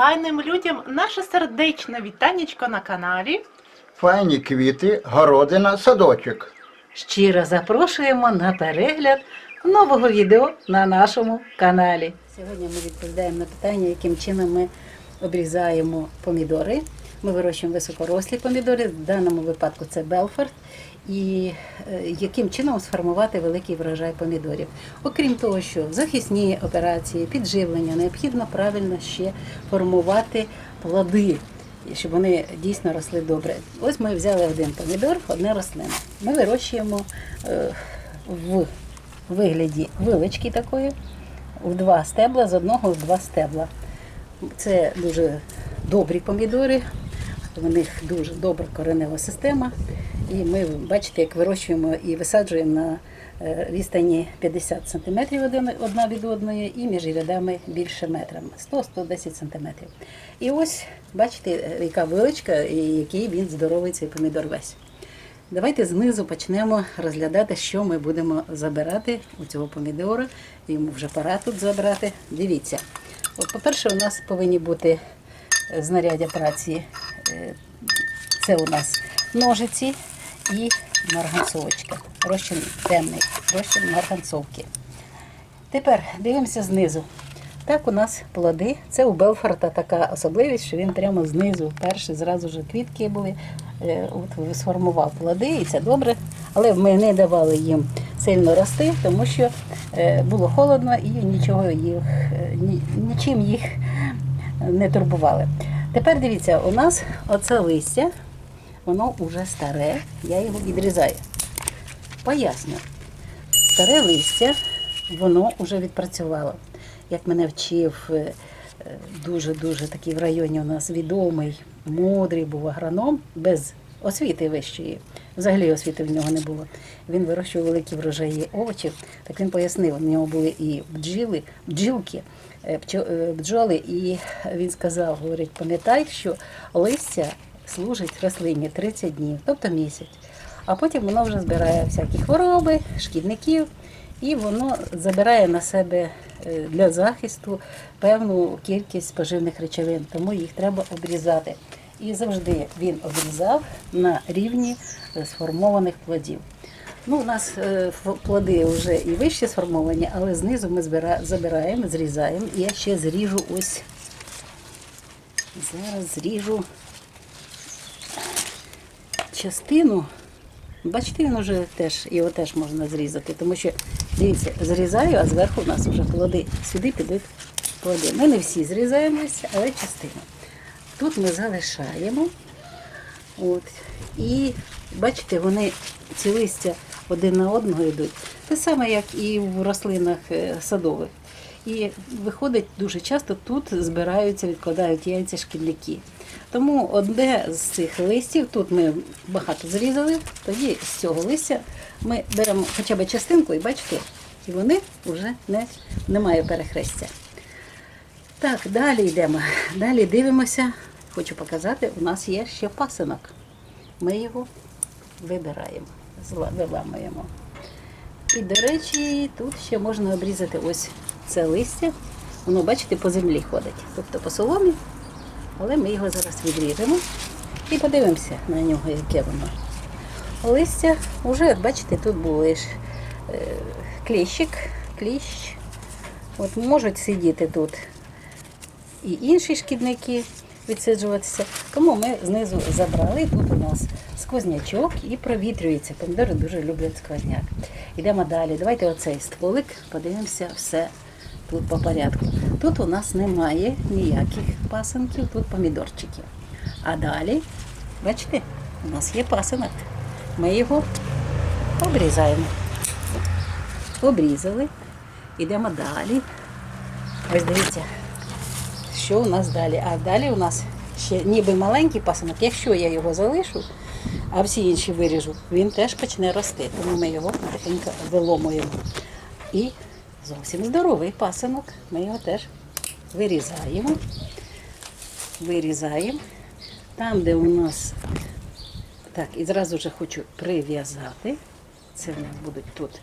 файним людям наше сердечне вітанечко на каналі. Файні квіти, городина, садочок. Щиро запрошуємо на перегляд нового відео на нашому каналі. Сьогодні ми відповідаємо на питання, яким чином ми обрізаємо помідори. Ми вирощуємо високорослі помідори, в даному випадку це Белфорд. І е, яким чином сформувати великий врожай помідорів. Окрім того, що в захисні операції, підживлення, необхідно правильно ще формувати плоди, щоб вони дійсно росли добре. Ось ми взяли один помідор, одне рослина. Ми вирощуємо е, в вигляді вилички такої, в два стебла, з одного в два стебла. Це дуже добрі помідори, в них дуже добра коренева система. І ми бачите, як вирощуємо і висаджуємо на е, відстані 50 см одна від одної, і між рядами більше метра 100-110 см. І ось бачите, е, яка виличка і який він здоровий цей помідор весь. Давайте знизу почнемо розглядати, що ми будемо забирати у цього помідора. Йому вже пора тут забрати. Дивіться. От, по-перше, у нас повинні бути е, знаряддя праці. Це у нас ножиці і марганцовочка. Розчин темний, розчин марганцовки. Тепер дивимося знизу. Так, у нас плоди. Це у Белфорта така особливість, що він прямо знизу, перші зразу ж квітки були, е, от сформував плоди, і це добре. Але ми не давали їм сильно рости, тому що е, було холодно і нічого їх, е, нічим їх не турбували. Тепер дивіться, у нас оце листя, воно вже старе, я його відрізаю. Поясню. Старе листя, воно вже відпрацювало. Як мене вчив е, е, дуже-дуже такий в районі у нас відомий, мудрий був агроном, без освіти вищої. Взагалі освіти в нього не було. Він вирощував великі врожаї овочів. Так він пояснив, у нього були і бджіли, бджілки, е, бджоли, і він сказав, говорить, пам'ятай, що листя служить рослині 30 днів, тобто місяць. А потім воно вже збирає всякі хвороби, шкідників, і воно забирає на себе е, для захисту певну кількість поживних речовин, тому їх треба обрізати. І завжди він обрізав на рівні е, сформованих плодів. Ну, у нас е, плоди вже і вище сформовані, але знизу ми забираємо, зрізаємо. І я ще зріжу ось. Зараз зріжу частину. Бачите, він вже теж, його теж можна зрізати, тому що, дивіться, зрізаю, а зверху у нас вже плоди. Сюди підуть плоди. Ми не всі зрізаємося, але частину. Тут ми залишаємо. От. І бачите, вони ці листя один на одного йдуть. Те саме, як і в рослинах е, садових. І виходить дуже часто тут збираються, відкладають яйця шкідники. Тому одне з цих листів, тут ми багато зрізали, тоді з цього листя ми беремо хоча б частинку і бачите, і вони вже не, немає перехрестя. Так, далі йдемо. Далі дивимося. Хочу показати, у нас є ще пасинок. Ми його вибираємо, виламуємо. І, до речі, тут ще можна обрізати ось це листя. Воно, бачите, по землі ходить, тобто по соломі. Але ми його зараз відріжемо і подивимося на нього, яке воно. Листя вже, бачите, тут був лише е, кліщик, кліщ. От можуть сидіти тут і інші шкідники відсиджуватися. Тому ми знизу забрали. Тут у нас сквознячок і провітрюється. Помідори дуже люблять сквозняк. Йдемо далі. Давайте оцей стволик, подивимося все тут по порядку. Тут у нас немає ніяких пасенків, тут помідорчики. А далі, бачите, у нас є пасинок. Ми його обрізаємо. Обрізали. Йдемо далі. Ось дивіться, що у нас далі? А далі у нас ще ніби маленький пасинок. Якщо я його залишу, а всі інші виріжу, він теж почне рости. Тому ми його тихенько виломуємо. І зовсім здоровий пасинок. Ми його теж вирізаємо. Вирізаємо. Там, де у нас так, і зразу вже хочу прив'язати. Це в нас будуть тут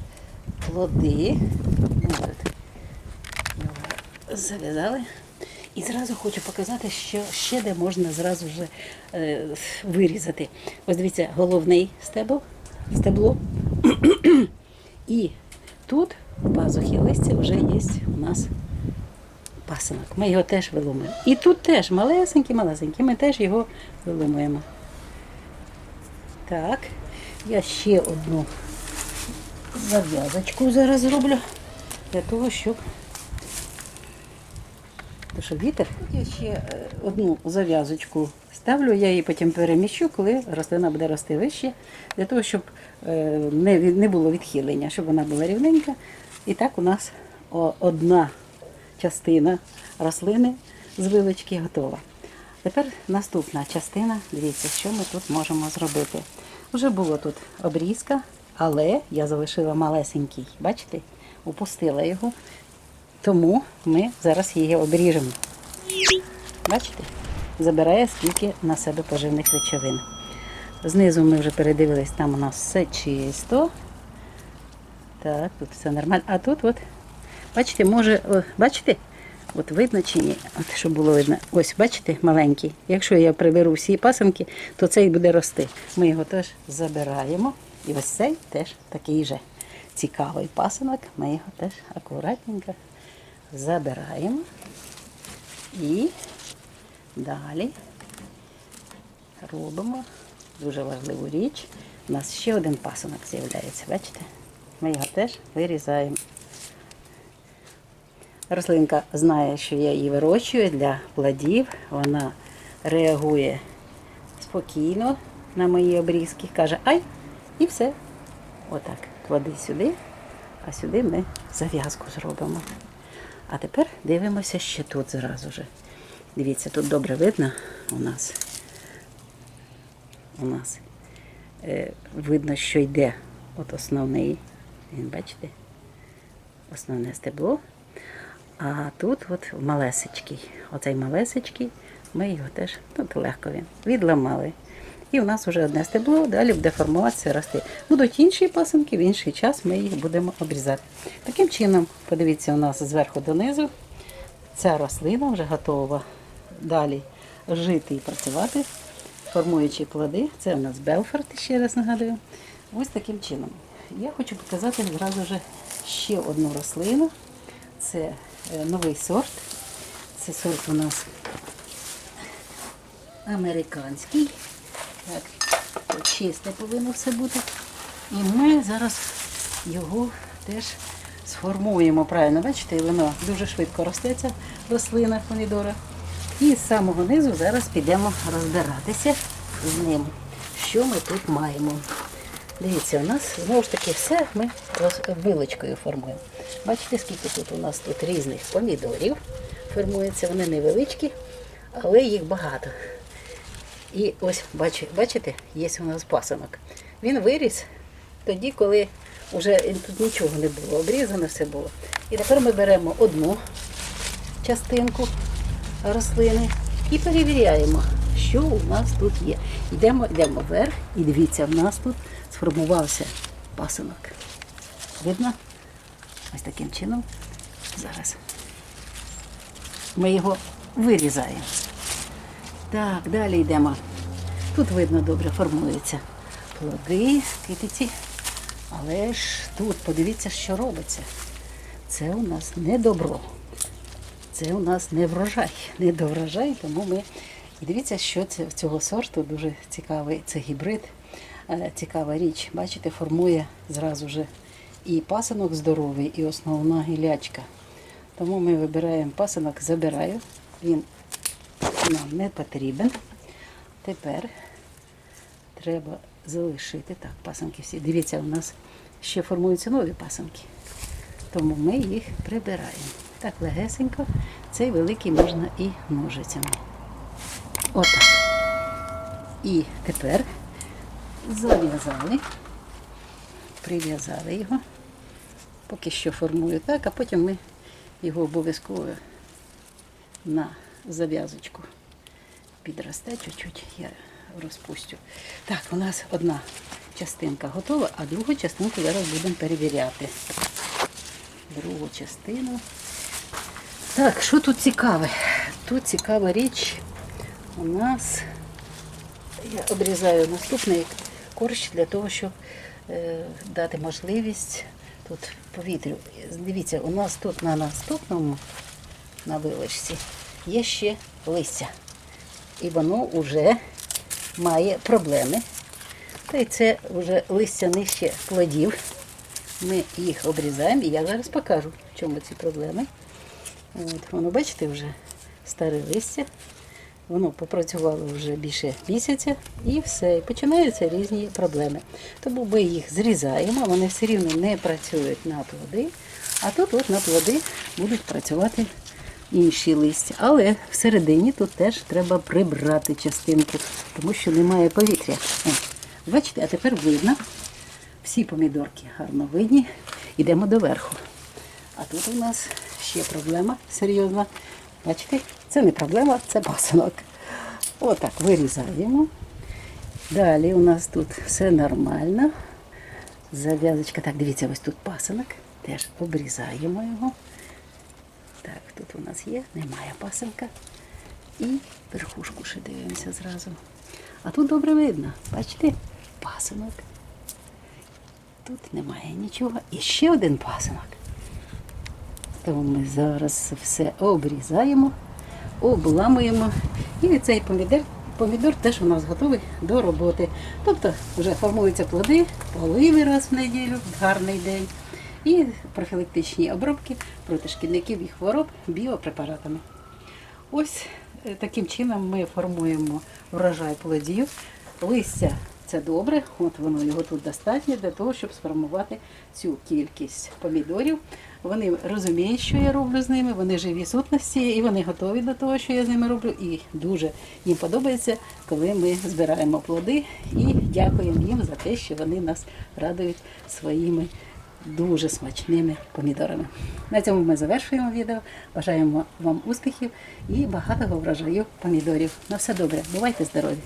плоди. Зав'язали. І зразу хочу показати, що ще де можна зразу вже е, вирізати. Ось дивіться, головний стебл, стебло. І тут в пазухі листя вже є у нас пасинок. Ми його теж виломуємо. І тут теж малесенький, малесенький, ми теж його виломуємо. Так, я ще одну зав'язочку зараз зроблю для того, щоб то що вітер. Я ще е, одну зав'язочку ставлю, я її потім переміщу, коли рослина буде рости вище, для того, щоб е, не було відхилення, щоб вона була рівненька. І так у нас одна частина рослини з вилочки готова. Тепер наступна частина. Дивіться, що ми тут можемо зробити. Вже було тут обрізка, але я залишила малесенький. Бачите? Упустила його. Тому ми зараз її обріжемо. Бачите? Забирає скільки на себе поживних речовин. Знизу ми вже передивились, там у нас все чисто. Так, тут все нормально. А тут от, бачите, може, о, бачите? От видно чи ні? От щоб було видно. Ось, бачите, маленький. Якщо я приберу всі пасинки, то цей буде рости. Ми його теж забираємо. І ось цей теж такий же цікавий пасинок. Ми його теж акуратненько забираємо. І далі робимо дуже важливу річ. У нас ще один пасинок з'являється, бачите? Ми його теж вирізаємо. Рослинка знає, що я її вирощую для плодів. Вона реагує спокійно на мої обрізки, каже ай, і все. Отак. Клади сюди, а сюди ми зав'язку зробимо. А тепер дивимося ще тут зразу же. Дивіться, тут добре видно у нас. У нас е, видно, що йде от основний. Він, бачите? Основне стебло. А тут от малесечкий. Оцей малесечкий, ми його теж, тут легко він, відламали. І у нас вже одне стебло, далі буде формуватися рости. Будуть інші пасинки, в інший час ми їх будемо обрізати. Таким чином, подивіться, у нас зверху донизу ця рослина вже готова далі жити і працювати, формуючи плоди. Це у нас Белфорд, ще раз нагадую. Ось таким чином. Я хочу показати зразу вже ще одну рослину. Це е, новий сорт. Це сорт у нас американський. Так, чисте повинно все бути. І ми зараз його теж сформуємо правильно. Бачите, воно дуже швидко росте, ця рослина помідора. І з самого низу зараз підемо розбиратися з ним, що ми тут маємо. Дивіться, у нас знову ж таки все ми вилочкою формуємо. Бачите, скільки тут у нас тут різних помідорів формується, вони невеличкі, але їх багато. І ось бачите, є у нас пасинок. Він виріс тоді, коли вже тут нічого не було, обрізане все було. І тепер ми беремо одну частинку рослини і перевіряємо, що у нас тут є. Йдемо, йдемо вверх і дивіться, в нас тут сформувався пасинок. Видно? Ось таким чином. Зараз. Ми його вирізаємо. Так, далі йдемо. Тут видно добре формуються плоди, китиці. Але ж тут подивіться, що робиться. Це у нас не добро. Це у нас не врожай, не доврожай, тому ми. І дивіться, що це цього сорту дуже цікавий. Це гібрид, цікава річ. Бачите, формує зразу же і пасинок здоровий, і основна гілячка. Тому ми вибираємо пасинок, забираю. Він нам не потрібен. Тепер треба залишити. Так, пасанки всі. Дивіться, у нас ще формуються нові пасанки. Тому ми їх прибираємо. Так легесенько. Цей великий можна і ножицями. Отак. І тепер зав'язали, прив'язали його. Поки що формую так, а потім ми його обов'язково на зав'язочку підросте чуть-чуть, я розпустю. Так, у нас одна частинка готова, а другу частинку зараз будемо перевіряти. Другу частину. Так, що тут цікаве? тут цікава річ. У нас я обрізаю наступний корч для того, щоб е, дати можливість тут повітрю. Дивіться, у нас тут на наступному, на вилочці, є ще листя. І воно вже має проблеми. Та й це вже листя нижче плодів. Ми їх обрізаємо, і я зараз покажу, в чому ці проблеми. От, воно, бачите, вже старе листя. Воно попрацювало вже більше місяця і все. І починаються різні проблеми. Тому ми їх зрізаємо, вони все рівно не працюють на плоди, а тут от на плоди будуть працювати інші листя. Але всередині тут теж треба прибрати частинку, тому що немає повітря. О, бачите, а тепер видно. Всі помідорки гарно видні. Йдемо до верху. А тут у нас ще проблема серйозна. Бачите, це не проблема, це пасинок. Отак вирізаємо. Далі у нас тут все нормально. Зав'язочка. Так, дивіться, ось тут пасинок. Теж обрізаємо його. Так, тут у нас є, немає пасинка. І верхушку ще дивимося зразу. А тут добре видно. Бачите? Пасинок. Тут немає нічого. І ще один пасинок. Тому ми зараз все обрізаємо, обламуємо. І цей помідор, помідор теж у нас готовий до роботи. Тобто вже формуються плоди, поливи раз в неділю, гарний день. І профілактичні обробки проти шкідників і хвороб біопрепаратами. Ось е, таким чином ми формуємо врожай плодів. Листя це добре, от воно його тут достатньо для того, щоб сформувати цю кількість помідорів. Вони розуміють, що я роблю з ними, вони живі сутності і вони готові до того, що я з ними роблю. І дуже їм подобається, коли ми збираємо плоди і дякуємо їм за те, що вони нас радують своїми дуже смачними помідорами. На цьому ми завершуємо відео. Бажаємо вам успіхів і багатого врожаю помідорів. На все добре, бувайте здорові!